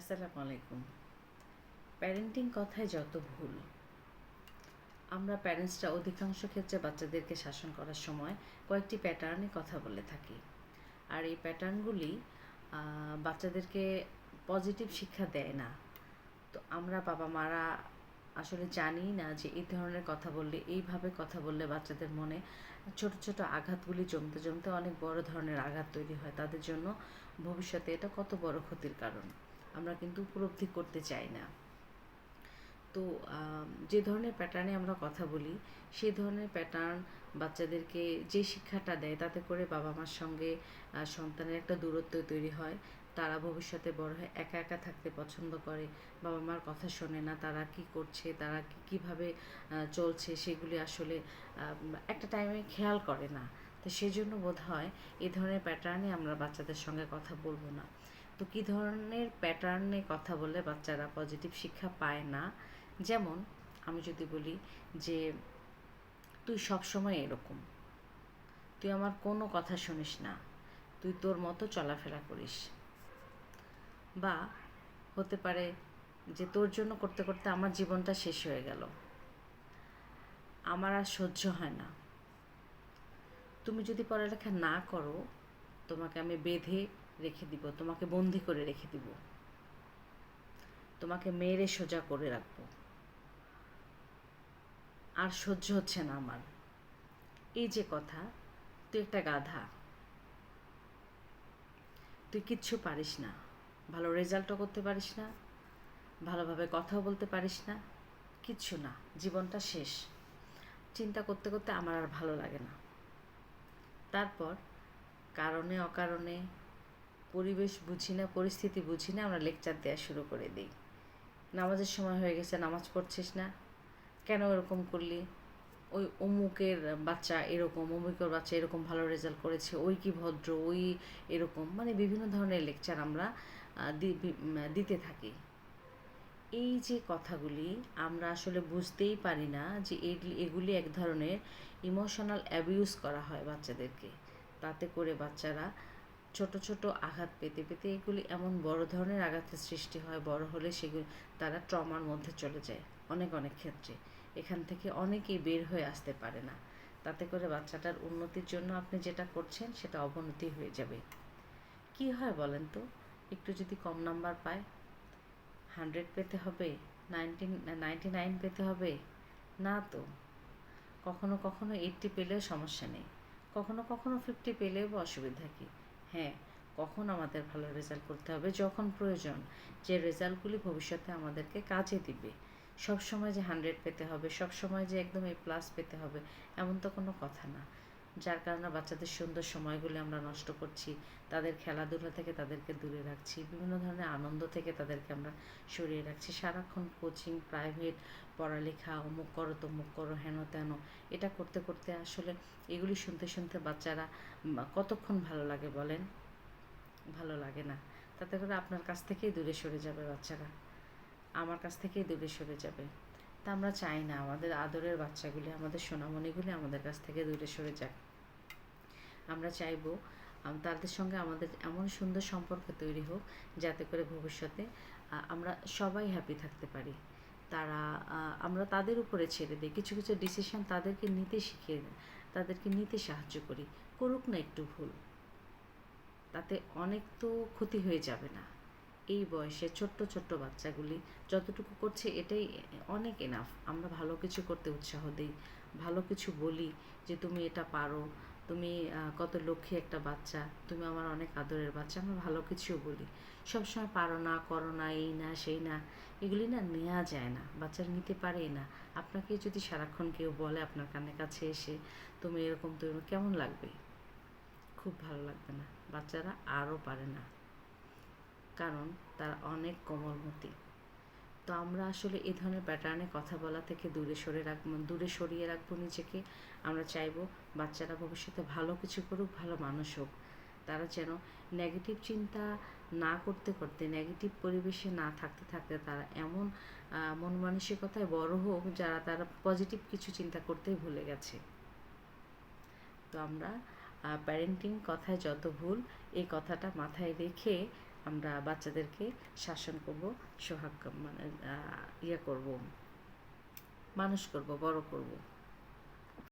আসসালামু আলাইকুম। প্যারেন্টিং কথায় যত ভুল, আমরা প্যারেন্টসরা অধিকাংশ ক্ষেত্রে বাচ্চাদেরকে শাসন করার সময় কয়েকটি প্যাটার্নে কথা বলে থাকি। আর এই প্যাটার্নগুলি বাচ্চাদেরকে পজিটিভ শিক্ষা দেয় না। তো আমরা বাবা মারা আসলে জানি না যে এই ধরনের কথা বললে, এইভাবে কথা বললে বাচ্চাদের মনে ছোট ছোট আঘাতগুলি জমতে জমতে অনেক বড় ধরনের আঘাত তৈরি হয়। তাদের জন্য ভবিষ্যতে এটা কত বড় ক্ষতির কারণ? আমরা কিন্তু উপলব্ধি করতে চাই না। তো যে ধরনের প্যাটার্নে আমরা কথা বলি সেই ধরনের প্যাটার্ন বাচ্চাদেরকে যে শিক্ষাটা দেয়, তাতে করে বাবা মার সঙ্গে সন্তানের একটা দূরত্ব তৈরি হয়। তারা ভবিষ্যতে বড় হয় একা একা থাকতে পছন্দ করে। বাবা মার কথা শোনে না তারা কি করছে, তারা কীভাবে চলছে, সেগুলি আসলে একটা টাইমে খেয়াল করে না। তো সেজন্য বোধ হয় এ ধরনের প্যাটার্নে আমরা বাচ্চাদের সঙ্গে কথা বলব না। তো কী ধরনের প্যাটার্নে কথা বললে বাচ্চারা পজিটিভ শিক্ষা পায় না? যেমন, আমি যদি বলি যে, তুই সব সময় এরকম। তুই আমার কোনো কথা শুনিস না। তুই তোর মতো চলাফেরা করিস। বা হতে পারে যে, তোর জন্য করতে করতে আমার জীবনটা শেষ হয়ে গেল। আমার আর সহ্য হয় না। তুমি যদি পড়ালেখা না করো, তোমাকে আমি বেঁধে রেখে দিব, তোমাকে বন্দি করে রেখে দিব। তোমাকে মেরে সোজা করে রাখব। আর সহ্য হচ্ছে না আমার। এই যে কথা, তুই একটা গাধা। তুই কিচ্ছু পারিস না। ভালো রেজাল্টও করতে পারিস না। ভালোভাবে কথাও বলতে পারিস না। কিচ্ছু না। জীবনটা শেষ। চিন্তা করতে করতে আমার আর ভালো লাগে না। তারপর কারণে, অকারণে, পরিবেশ বুঝি না, পরিস্থিতি বুঝি না, আমরা লেকচার দেওয়া শুরু করে দিই। নামাজের সময় হয়ে গেছে, নামাজ পড়ছিস না? কেন এরকম করলি? ওই অমুকের বাচ্চা এরকম, অমুকের বাচ্চা এরকম ভালো রেজাল্ট করেছে, ওই কি ভদ্র, ওই এরকম মানে বিভিন্ন ধরনের লেকচার আমরা দিতে থাকি। এই যে কথাগুলি আমরা আসলে বুঝতেই পারি না যে এগুলি এক ধরনের ইমোশনাল অ্যাবিউজ করা হয় বাচ্চাদেরকে। তাতে করে বাচ্চারা ছোট ছোট আঘাত পেতে পেতে এগুলি এমন বড় ধরনের আঘাতের সৃষ্টি হয়, বড় হলে সেগুলি, তারা ট্রমার মধ্যে চলে যায় অনেক অনেক ক্ষেত্রে। এখান থেকে অনেকেই বের হয়ে আসতে পারে না। তাতে করে বাচ্চাটার উন্নতির জন্য আপনি যেটা করছেন সেটা অবনতি হয়ে যাবে। কি হয় বলেন তো? একটু যদি কম নাম্বার পায়। হান্ড্রেড পেতে হবে, নাইনটিন, নাইনটি নাইন পেতে হবে? না তো। কখনো কখনো এইটটি পেলেও সমস্যা নেই। কখনো কখনো ফিফটি পেলেও বা অসুবিধা কি? হ্যাঁ কখন আমাদের ভালো রেজাল্ট করতে হবে? যখন প্রয়োজন, যে রেজাল্টগুলি ভবিষ্যতে আমাদেরকে কাজে দিবে। সব সময় যে হান্ড্রেড পেতে হবে, সবসময় যে একদম এই প্লাস পেতে হবে, এমন তো কোনো কথা না। যার কারণে বাচ্চাদের সুন্দর সময়গুলি আমরা নষ্ট করছি, তাদের খেলাধুলা থেকে তাদেরকে দূরে রাখছি, বিভিন্ন ধরনের আনন্দ থেকে তাদেরকে আমরা সরিয়ে রাখছি। সারাক্ষণ কোচিং প্রাইভেট পড়ালেখা, অমুক করো, তমুক করো, হেন তেন, এটা করতে করতে আসলে এগুলি শুনতে শুনতে বাচ্চারা কতক্ষণ ভালো লাগে বলেন? ভালো লাগে না। তাতে করে আপনার কাছ থেকেই দূরে সরে যাবে বাচ্চারা। আমার কাছ থেকেই দূরে সরে যাবে। তা আমরা চাই না। আমাদের আদরের বাচ্চাগুলি, আমাদের সোনামণিগুলি আমাদের কাছ থেকে দূরে সরে যাক। আমরা চাইব তাদের সঙ্গে আমাদের এমন সুন্দর সম্পর্ক তৈরি হোক, যাতে করে ভবিষ্যতে আমরা সবাই হ্যাপি থাকতে পারি। তারা আমরা তাদের উপরে ছেড়ে দিই। কিছু কিছু ডিসিশন তাদেরকে নিতে শিখিয়ে তাদেরকে নিতে সাহায্য করি। করুক না একটু ভুল, তাতে অনেক তো ক্ষতি হয়ে যাবে না। এই বয়সে ছোট্ট ছোট্ট বাচ্চাগুলি যতটুকু করছে এটাই অনেক এনাফ আমরা ভালো কিছু করতে উৎসাহ দিই, ভালো কিছু বলি যে, তুমি এটা পারো, তুমি কত লক্ষ্মী একটা বাচ্চা, তুমি আমার অনেক আদরের বাচ্চা, আমরা ভালো কিছু বলি। সবসময় পারো না, করো না, এই না, সেই না, এগুলি না নেওয়া যায় না, বাচ্চারা নিতে পারেই না। আপনাকে যদি সারাক্ষণ কেউ বলে আপনার কানের কাছে এসে, তুমি এরকম, তুমি কেমন লাগবে? খুব ভালো লাগবে না। বাচ্চারা আরও পারে না। কারণ তারা অনেক কোমলমতি তো আমরা আসলে এই ধরনের প্যাটার্নে কথা বলা থেকে দূরে সরে রাখব, দূরে সরিয়ে রাখব নিজেকে। আমরা চাইব বাচ্চারা ভবিষ্যতে ভালো কিছু করুক, ভালো মানুষ হোক। তারা যেন নেগেটিভ চিন্তা না করতে করতে নেগেটিভ পরিবেশে না থাকতে থাকতে তারা এমন মন মানসিকতায় বড় হোক যারা তারা পজিটিভ কিছু চিন্তা করতেই ভুলে গেছে। তো আমরা প্যারেন্টিং কথায় যত ভুল, এই কথাটা মাথায় রেখে আমরা বাচ্চাদেরকে শাসন করব সোহাগ মানে ইয়ে করব মানুষ করব বড় করব।